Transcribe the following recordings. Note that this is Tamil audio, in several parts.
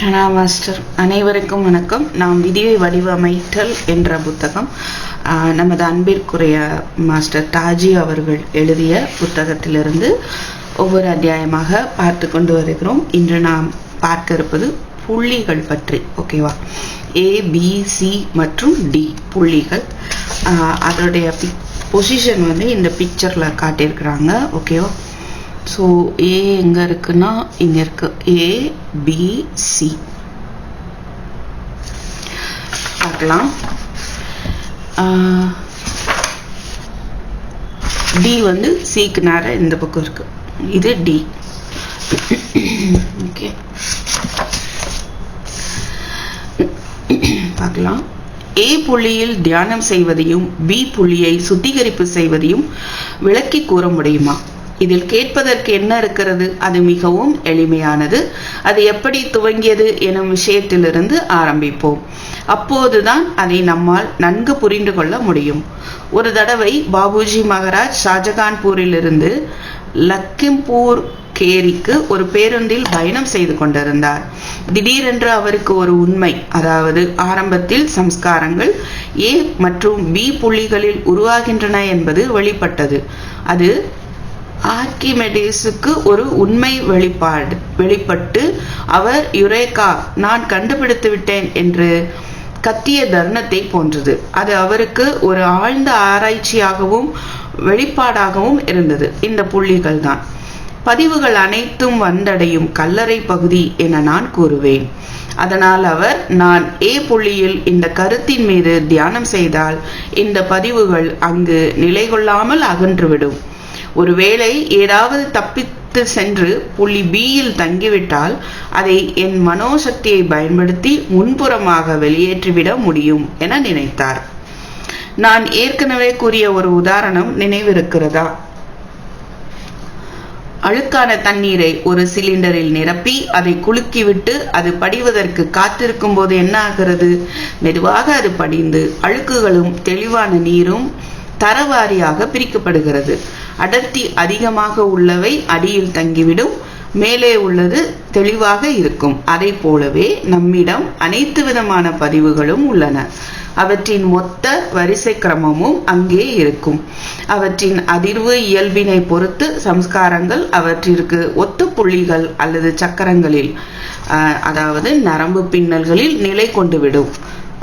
ஷனா மாஸ்டர் அனைவருக்கும் வணக்கம். நாம் விதியை வடிவமைத்தல் என்ற புத்தகம் நமது அன்பிற்குரிய மாஸ்டர் தாஜி அவர்கள் எழுதிய புத்தகத்திலிருந்து ஒவ்வொரு அத்தியாயமாக பார்த்து கொண்டு வருகிறோம். இன்று நாம் பார்க்க இருப்பது புள்ளிகள் பற்றி ஓகேவா? ஏ பி சி மற்றும் டி புள்ளிகள். அதோடைய பொசிஷன் வந்து இந்த பிக்சரில் காட்டியிருக்கிறாங்க ஓகேவா? ஸோ ஏ எங்கே இருக்குன்னா இங்கே இருக்கு. ஏ பி சி பார்க்கலாம். டி வந்து சிக்கு நேரம் இந்த பக்கம் இருக்கு. இது டி ஓகே பார்க்கலாம். ஏ புள்ளியில் தியானம் செய்வதையும் பி புள்ளியை சுத்திகரிப்பு செய்வதையும் விளக்கி கூற முடியுமா? இதில் கேட்பதற்கு என்ன இருக்கிறது? அது மிகவும் எளிமையானது. அது எப்படி துவங்கியது எனும் விஷயத்திலிருந்து ஆரம்பிப்போம். அப்போதுதான் அதை நம்மால் நன்கு புரிந்து கொள்ள முடியும். ஒரு தடவை பாபுஜி மகராஜ் ஷாஜகான்பூரிலிருந்து லக்கிம்பூர் கேரிக்கு ஒரு பேருந்தில் பயணம் செய்து கொண்டிருந்தார். திடீரென்று அவருக்கு ஒரு உண்மை அதாவது ஆரம்பத்தில் சம்ஸ்காரங்கள் ஏ மற்றும் பி புள்ளிகளில் உருவாகின்றன என்பது வெளிப்பட்டது. அது ஆர்கிமெடிஸுக்கு ஒரு உண்மை வெளிப்பாடு வெளிப்பட்டு அவர் யுரேகா நான் கண்டுபிடித்து விட்டேன் என்று கத்திய தருணத்தை போன்றது. அது அவருக்கு ஒரு ஆழ்ந்த ஆராய்ச்சியாகவும் வெளிப்பாடாகவும் இருந்தது. இந்த புள்ளிகள் தான். பதிவுகள் அனைத்தும் வந்தடையும் கல்லறை பகுதி என நான் கூறுவேன். அதனால் அவர் நான் ஏ புள்ளியில் இந்த கருத்தின் மீது தியானம் செய்தால் இந்த பதிவுகள் அங்கு நிலை கொள்ளாமல் அகன்றுவிடும். ஒருவேளை ஏதாவது தப்பித்து சென்று புள்ளி பியில் தங்கிவிட்டால் அதை என் மனோசக்தியை பயன்படுத்தி முன்புறமாக வெளியேற்றிவிட முடியும் என நினைத்தார். நான் ஏற்கனவே கூறிய ஒரு உதாரணம் நினைவிருக்கிறதா? அழுக்கான தண்ணீரை ஒரு சிலிண்டரில் நிரப்பி அதை குலுக்கிவிட்டு அது படிவதற்கு காத்திருக்கும் போது என்ன ஆகிறது? மெதுவாக அது படிந்து அழுக்குகளும் தெளிவான நீரும் தரவாரியாக பிரிக்கப்படுகிறது. அடர்த்தி அதிகமாக உள்ளவை அடியில் தங்கிவிடும். மேலே உள்ளது தெளிவாக இருக்கும். அதை போலவே நம்மிடம் அனைத்து விதமான பதிவுகளும் உள்ளன. அவற்றின் மொத்த வரிசை கிரமமும் அங்கே இருக்கும். அவற்றின் அதிர்வு இயல்பினை பொறுத்து சம்ஸ்காரங்கள் அவற்றிற்கு ஒத்த புள்ளிகள் அல்லது சக்கரங்களில் அதாவது நரம்பு பின்னல்களில் நிலை கொண்டுவிடும்.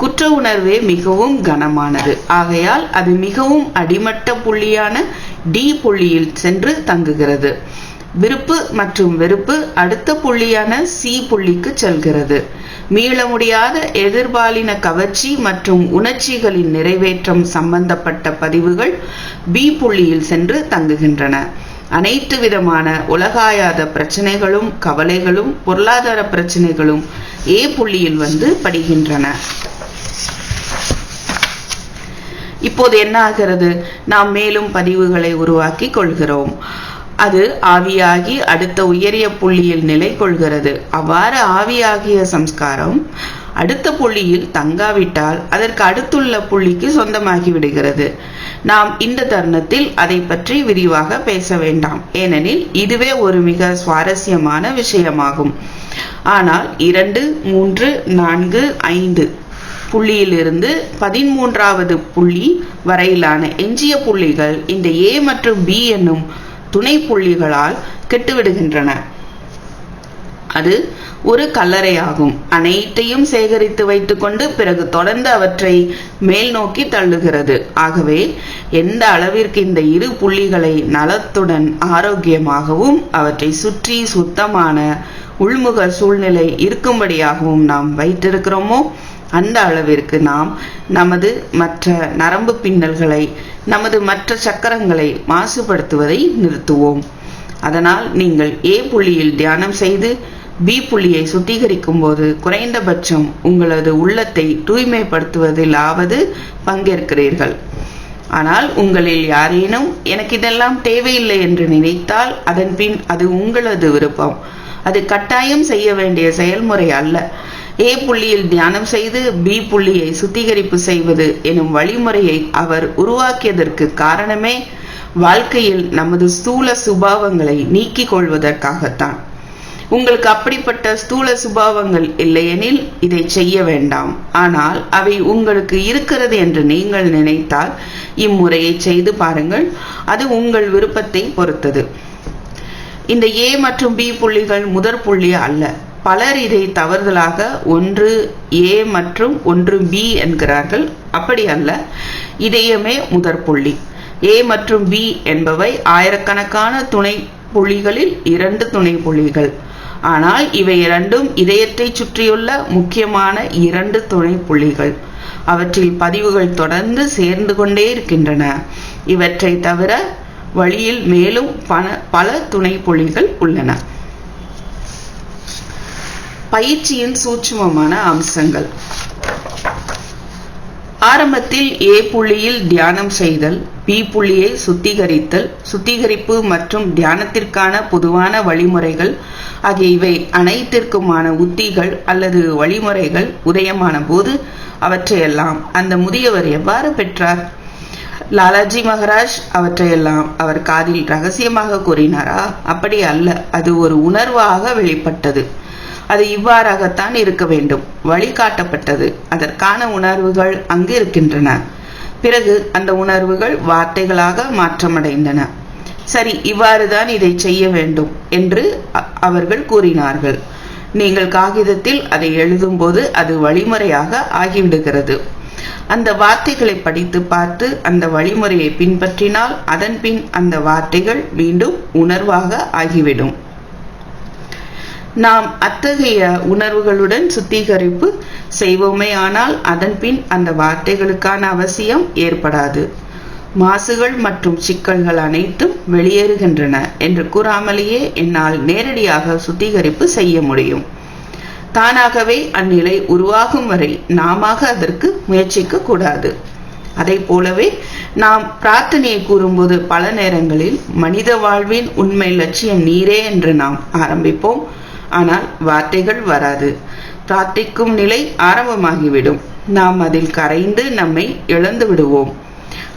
குற்ற உணர்வே மிகவும் கனமானது. ஆகையால் அது மிகவும் அடிமட்ட புள்ளியான டி புள்ளியில் சென்று தங்குகிறது. விருப்பு மற்றும் வெறுப்பு அடுத்த புள்ளியான சி புள்ளிக்கு செல்கிறது. மீள முடியாத எதிர்பாலின கவர்ச்சி மற்றும் உணர்ச்சிகளின் நிறைவேற்றம் சம்பந்தப்பட்ட பதிவுகள் பி புள்ளியில் சென்று தங்குகின்றன. அனைத்து விதமான உலகாயாத பிரச்சனைகளும் கவலைகளும் பொருளாதார பிரச்சனைகளும் ஏ புள்ளியில் வந்து படுகின்றன. இப்போது என்ன ஆகிறது? நாம் மேலும் பதிவுகளை உருவாக்கி கொள்கிறோம். அது ஆவியாகி அடுத்த உயரிய புள்ளியில் நிலை கொள்கிறது அவ்வாறு ஆவியாகிய சம்ஸ்காரம் அடுத்த புள்ளியில் தங்காவிட்டால் அதற்கு அடுத்துள்ள புள்ளிக்கு சொந்தமாகி விடுகிறது. நாம் இந்த தருணத்தில் அதை பற்றி விரிவாக பேச வேண்டாம். ஏனெனில் இதுவே ஒரு மிக சுவாரஸ்யமான விஷயமாகும். ஆனால் இரண்டு மூன்று நான்கு ஐந்து புள்ளியிலிருந்து பதிமூன்றாவது புள்ளி வரையிலான எஞ்சிய புள்ளிகள் இந்த ஏ மற்றும் பி என்னும் துணை புள்ளிகளால் கெட்டுவிடுகின்றன. அது ஒரு கல்லறையாகும். அனைத்தையும் சேகரித்து வைத்துக்கொண்டு பிறகு தொடர்ந்து அவற்றை மேல் நோக்கி தள்ளுகிறது. ஆகவே எந்த அளவிற்கு இந்த இரு புள்ளிகளை நலத்துடன் ஆரோக்கியமாகவும் அவற்றை சுற்றி சுத்தமான உள்முக சூழ்நிலை இருக்கும்படியாகவும் நாம் வைத்திருக்கிறோமோ அந்த அளவிற்கு நாம் நமது மற்ற நரம்பு பின்னல்களை நமது மற்ற சக்கரங்களை மாசுபடுத்துவதை நிறுத்துவோம். அதனால் நீங்கள் ஏ புள்ளியில் தியானம் செய்து பி புள்ளியை சுத்திகரிக்கும் போது குறைந்தபட்சம் உங்களது உள்ளத்தை தூய்மைப்படுத்துவதிலாவது பங்கேற்கிறீர்கள். ஆனால் உங்களில் யாரேனும் எனக்கு இதெல்லாம் தேவையில்லை என்று நினைத்தால் அதன் பின் அது உங்களது விருப்பம். அது கட்டாயம் செய்ய வேண்டிய செயல்முறை அல்ல. ஏ புள்ளியில் தியானம் செய்து பி புள்ளியை சுத்திகரிப்பு செய்வது எனும் வழிமுறையை அவர் உருவாக்கியதற்கு காரணமே வாழ்க்கையில் நமது ஸ்தூல சுபாவங்களை நீக்கிக் கொள்வதற்காகத்தான். உங்களுக்கு அப்படிப்பட்ட ஸ்தூல சுபாவங்கள் இல்லையெனில் இதை செய்ய வேண்டாம். ஆனால் அவை உங்களுக்கு இருக்கிறது என்று நீங்கள் நினைத்தால் இம்முறையை செய்து பாருங்கள். அது உங்கள் விருப்பத்தை பொறுத்தது. இந்த ஏ மற்றும் பி புள்ளிகள் முதற் புள்ளி அல்ல. பலர் இதை தவறுதலாக ஒன்று ஏ மற்றும் ஒன்று பி என்கிறார்கள். அப்படி அல்ல. இதயமே முதற் புள்ளி. ஏ மற்றும் பி என்பவை ஆயிரக்கணக்கான துணை புள்ளிகளில் இரண்டு துணை புள்ளிகள். ஆனால் இவை இரண்டும் இதயத்தை சுற்றியுள்ள முக்கியமான இரண்டு துணை புள்ளிகள். அவற்றில் பதிவுகள் தொடர்ந்து சேர்ந்து கொண்டே இருக்கின்றன. இவற்றை தவிர வழியில் மேலும் பல பல துணை பொழில்கள் உள்ளன. பயிற்சியின் சூட்சுமமான அம்சங்கள். ஆரம்பத்தில் ஏ புள்ளியில் தியானம் செய்தல் பி புள்ளியை சுத்திகரித்தல் சுத்திகரிப்பு மற்றும் தியானத்திற்கான பொதுவான வழிமுறைகள் ஆகிய இவை அனைத்திற்குமான உத்திகள் அல்லது வழிமுறைகள் உதயமான போது அவற்றையெல்லாம் அந்த முதியவர் எவ்வாறு பெற்றார்? லாலாஜி மகராஜ் அவற்றையெல்லாம் அவர் காதில் ரகசியமாக கூறினாரா? அப்படி அல்ல அது ஒரு உணர்வாக வெளிப்பட்டது. அது இவ்வாறாகத்தான் இருக்க வேண்டும். வழிகாட்டப்பட்டது. அதற்கான உணர்வுகள் அங்கு இருக்கின்றன பிறகு அந்த உணர்வுகள் வார்த்தைகளாக மாற்றமடைந்தன. சரி இவ்வாறுதான் இதை செய்ய வேண்டும் என்று அவர்கள் கூறினார்கள். நீங்கள் காகிதத்தில் அதை எழுதும்போது அது வழிமுறையாக ஆகிவிடுகிறது. அந்த வார்த்தைகளை படித்து பார்த்து அந்த வழிமுறையை பின்பற்றினால் அதன் பின் அந்த வார்த்தைகள் மீண்டும் உணர்வாக ஆகிவிடும். நாம் அத்தகைய உணர்வுகளுடன் சுத்திகரிப்பு செய்வோமே ஆனால் அதன் பின் அந்த வார்த்தைகளுக்கான அவசியம் ஏற்படாது. மாசுகள் மற்றும் சிக்கல்கள் அனைத்தும் வெளியேறுகின்றன என்று கூறாமலேயே என்னால் நேரடியாக சுத்திகரிப்பு செய்ய முடியும். தானாகவே அந்நிலை உருவாகும் வரை நாம அதற்கு முயற்சிக்க கூடாது. அதை போலவே நாம் பிரார்த்தனையை கூறும்போது பல நேரங்களில் மனித வாழ்வின் உண்மை லட்சியம் நீரே என்று நாம் ஆரம்பிப்போம். ஆனால் வார்த்தைகள் வராது. பிரார்த்திக்கும் நிலை ஆரம்பமாகிவிடும். நாம் அதில் கரைந்து நம்மை இழந்து விடுவோம்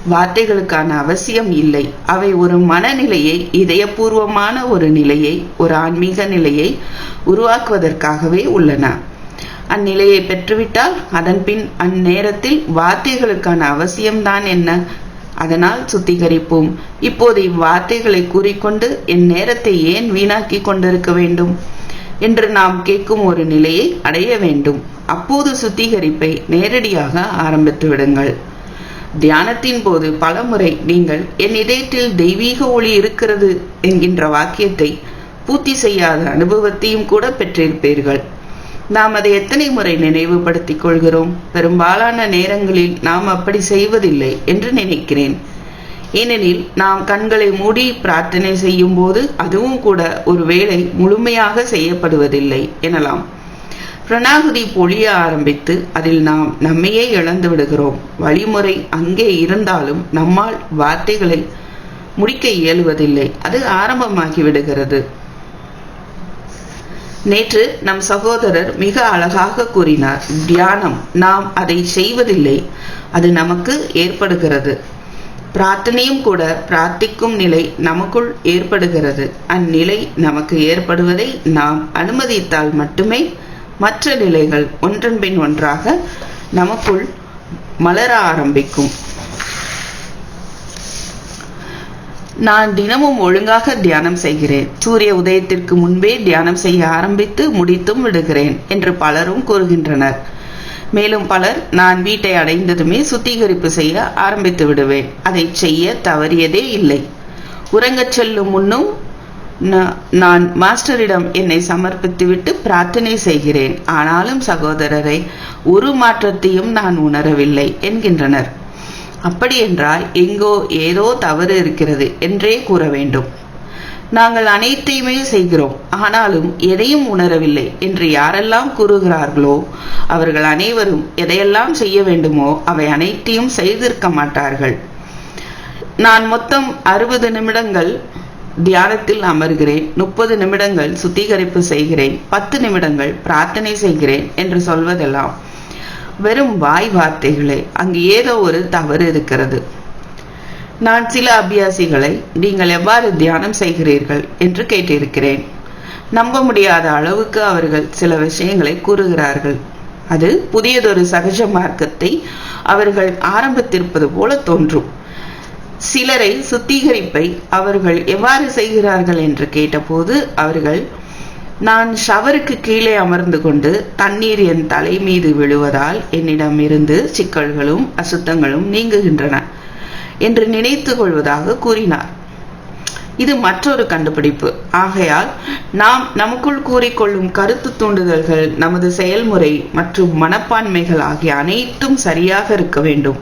வார்த்தைகளுக்கான அவசியம் இல்லை. அவை ஒரு மனநிலையை இதயபூர்வமான ஒரு நிலையை ஒரு ஆன்மீக நிலையை உருவாக்குவதற்காகவே உள்ளன. அந்நிலையை பெற்றுவிட்டால் அதன்பின் அந்நேரத்தில் வார்த்தைகளுக்கான அவசியம்தான் என்ன? அதனால் சுத்திகரிப்போம். இப்போது இவ்வார்த்தைகளை கூறிக்கொண்டு என் நேரத்தை ஏன் வீணாக்கி கொண்டிருக்க வேண்டும்? என்று நாம் கேட்கும் ஒரு நிலையை அடைய வேண்டும். அப்போது சுத்திகரிப்பை நேரடியாக ஆரம்பித்து விடுங்கள் தியானத்தின் போது பலமுறை நீங்கள் என் இதயத்தில் தெய்வீக ஒளி இருக்கிறது என்கின்ற வாக்கியத்தை பூர்த்தி செய்யாத அனுபவத்தையும் கூட பெற்றிருப்பீர்கள். நாம் அதை எத்தனை முறை நினைவுபடுத்திக் கொள்கிறோம்? பெரும்பாலான நேரங்களில் நாம் அப்படி செய்வதில்லை என்று நினைக்கிறேன். ஏனெனில் நாம் கண்களை மூடி பிரார்த்தனை செய்யும் போது அதுவும் கூட ஒரு வேளை முழுமையாக செய்யப்படுவதில்லை எனலாம். பிரணாகுதி பொழிய ஆரம்பித்து அதில் நாம் நம்மையே இழந்து விடுகிறோம். வழிமுறை அங்கே இருந்தாலும் நம்மால் வார்த்தைகளை முடிக்க இயலுவதில்லை. அது ஆரம்பமாகி விடுகிறது. நேற்று நம் சகோதரர் மிக அழகாக கூறினார் தியானம் நாம் அதை செய்வதில்லை. அது நமக்கு ஏற்படுகிறது. பிரார்த்தனையும் கூட பிரார்த்திக்கும் நிலை நமக்குள் ஏற்படுகிறது. அந்நிலை நமக்கு ஏற்படுவதை நாம் அனுமதித்தால் மட்டுமே மற்ற நிலைகள் ஒன்றன் பின் ஒன்றாக நமக்குள் மலர ஆரம்பிக்கும். நான் தினமும் ஒழுங்காக தியானம் செய்கிறேன். சூரிய உதயத்திற்கு முன்பே தியானம் செய்ய ஆரம்பித்து முடித்தும் விடுகிறேன் என்று பலரும் கூறுகின்றனர். மேலும் பலர் நான் வீட்டை அடைந்ததுமே சுத்திகரிப்பு செய்ய ஆரம்பித்து விடுவேன். அதை செய்ய தவறியதே இல்லை. உறங்கச் செல்லும் முன்னும் நான் மாஸ்டரிடம் என்னை சமர்ப்பித்துவிட்டு பிரார்த்தனை செய்கிறேன். ஆனாலும் சகோதரரை ஒரு மாற்றத்தையும் நான் உணரவில்லை என்கின்றனர். அப்படியென்றால் எங்கோ ஏதோ தவறு இருக்கிறது என்றே கூற வேண்டும். நாங்கள் அனைத்தையுமே செய்கிறோம் ஆனாலும் எதையும் உணரவில்லை என்று யாரெல்லாம் கூறுகிறார்களோ அவர்கள் அனைவரும் எதையெல்லாம் செய்ய வேண்டுமோ அவை அனைத்தையும் செய்திருக்க மாட்டார்கள். நான் மொத்தம் அறுபது நிமிடங்கள் தியானத்தில் அமர்கிறேன். முப்பது நிமிடங்கள் சுத்திகரிப்பு செய்கிறேன். பத்து நிமிடங்கள் பிரார்த்தனை செய்கிறேன் என்று சொல்வதெல்லாம் வெறும் வாய் வார்த்தைகளே. அங்கு ஏதோ ஒரு தவறு இருக்கிறது. நான் சில அபியாசிகளை நீங்கள் எவ்வாறு தியானம் செய்கிறீர்கள் என்று கேட்டிருக்கிறேன். நம்ப முடியாத அளவுக்கு அவர்கள் சில விஷயங்களை கூறுகிறார்கள். அது புதியதொரு சகஜ மார்க்கத்தை அவர்கள் ஆரம்பித்திருப்பது போல தோன்றும். சிலரை சுத்திகரிப்பை அவர்கள் எவ்வாறு செய்கிறார்கள் என்று கேட்டபோது அவர்கள் நான் ஷவருக்கு கீழே அமர்ந்து கொண்டு தண்ணீர் என் தலை மீது விழுவதால் என்னிடம் இருந்து சிக்கல்களும் அசுத்தங்களும் நீங்குகின்றன என்று நினைத்து கொள்வதாக கூறினார். இது மற்றொரு கண்டுபிடிப்பு. ஆகையால் நாம் நமக்குள் கூறிக்கொள்ளும் கருத்து தூண்டுதல்கள் நமது செயல்முறை மற்றும் மனப்பான்மைகள் ஆகிய அனைத்தும் சரியாக இருக்க வேண்டும்.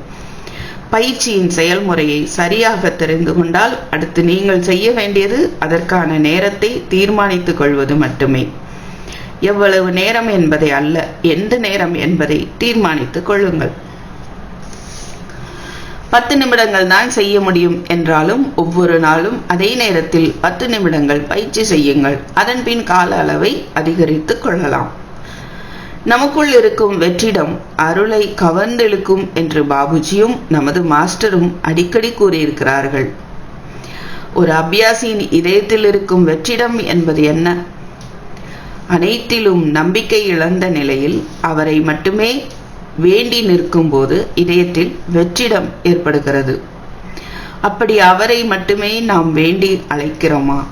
பயிற்சியின் செயல்முறையை சரியாக தெரிந்து கொண்டால் அடுத்து நீங்கள் செய்ய வேண்டியது அதற்கான நேரத்தை தீர்மானித்துக் கொள்வது மட்டுமே. எவ்வளவு நேரம் என்பதை அல்ல எந்த நேரம் என்பதை தீர்மானித்துக் கொள்ளுங்கள். பத்து நிமிடங்கள் தான் செய்ய முடியும் என்றாலும் ஒவ்வொரு நாளும் அதே நேரத்தில் பத்து நிமிடங்கள் பயிற்சி செய்யுங்கள். அதன்பின் கால அளவை அதிகரித்துக் கொள்ளலாம். நமக்குள் இருக்கும் வெற்றிடம் அருளை கவர்ந்தெழுக்கும் என்று பாபுஜியும் நமது மாஸ்டரும் அடிக்கடி கூறியிருக்கிறார்கள். ஒரு அபியாசியின் இதயத்தில் இருக்கும் வெற்றிடம் என்பது என்ன? அனைத்திலும் நம்பிக்கை இழந்த நிலையில் அவரை மட்டுமே வேண்டி நிற்கும் போது இதயத்தில் வெற்றிடம் ஏற்படுகிறது. அப்படி அவரை மட்டுமே நாம் வேண்டி அழைக்கிறோமா?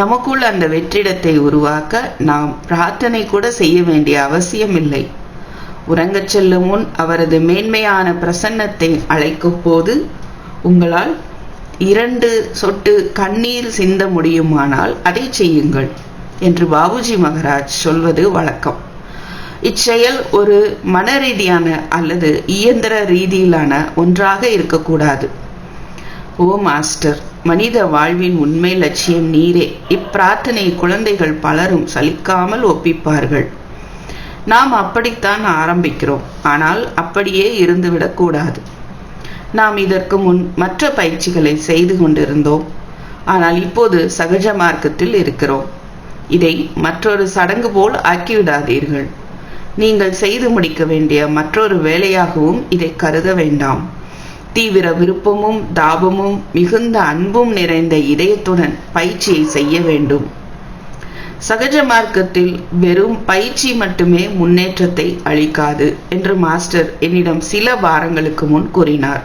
நமக்குள் அந்த வெற்றிடத்தை உருவாக்க நாம் பிரார்த்தனை கூட செய்ய வேண்டிய அவசியமில்லை. உறங்கச் செல்லும் முன் அவரது மேன்மையான பிரசன்னத்தை அழைக்கும் போது உங்களால் இரண்டு சொட்டு கண்ணீர் சிந்த முடியுமானால் அதை செய்யுங்கள் என்று பாபுஜி மகராஜ் சொல்வது வழக்கம். இச்செயல் ஒரு மன ரீதியான அல்லது இயந்திர ரீதியிலான ஒன்றாக இருக்கக்கூடாது. ஓ மாஸ்டர் மனித வாழ்வின் உண்மை லட்சியம் நீரே. இப்பிரார்த்தனை குழந்தைகள் பலரும் சலிக்காமல் ஒப்பிப்பார்கள். நாம் அப்படித்தான் ஆரம்பிக்கிறோம். ஆனால் அப்படியே இருந்துவிடக்கூடாது நாம் இதற்கு முன் மற்ற பயிற்சிகளை செய்து கொண்டிருந்தோம். ஆனால் இப்போது சகஜ மார்க்கத்தில் இருக்கிறோம். இதை மற்றொரு சடங்கு போல் ஆக்கிவிடாதீர்கள். நீங்கள் செய்து முடிக்க வேண்டிய மற்றொரு வேலையாகவும் இதை கருத வேண்டாம். தீவிர விருப்பமும் தாபமும் மிகுந்த அன்பும் நிறைந்த இதயத்துடன் பயிற்சியை செய்ய வேண்டும். சகஜ மார்க்கத்தில் வெறும் பயிற்சி மட்டுமே முன்னேற்றத்தை அளிக்காது என்று மாஸ்டர் என்னிடம் சில வாரங்களுக்கு முன் கூறினார்.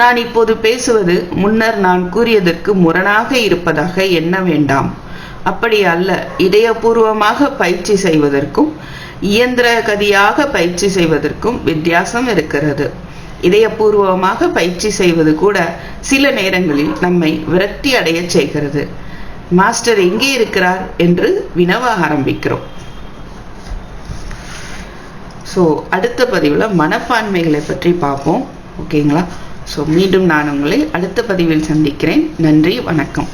நான் இப்போது பேசுவது முன்னர் நான் கூறியதற்கு முரணாக இருப்பதாக எண்ண வேண்டாம். அப்படி அல்ல இதயபூர்வமாக பயிற்சி செய்வதற்கும் இயந்திர கதியாக பயிற்சி செய்வதற்கும் வித்தியாசம் இருக்கிறது. இதயபூர்வமாக பயிற்சி செய்வது கூட சில நேரங்களில் நம்மை விரக்தி அடைய செய்கிறது. மாஸ்டர் எங்கே இருக்கிறார் என்று வினவ ஆரம்பிக்கிறோம். ஸோ அடுத்த பதிவில் மனப்பான்மைகளை பற்றி பார்ப்போம். ஓகேங்களா ஸோ மீண்டும் நான் உங்களை அடுத்த பதிவில் சந்திக்கிறேன். நன்றி வணக்கம்.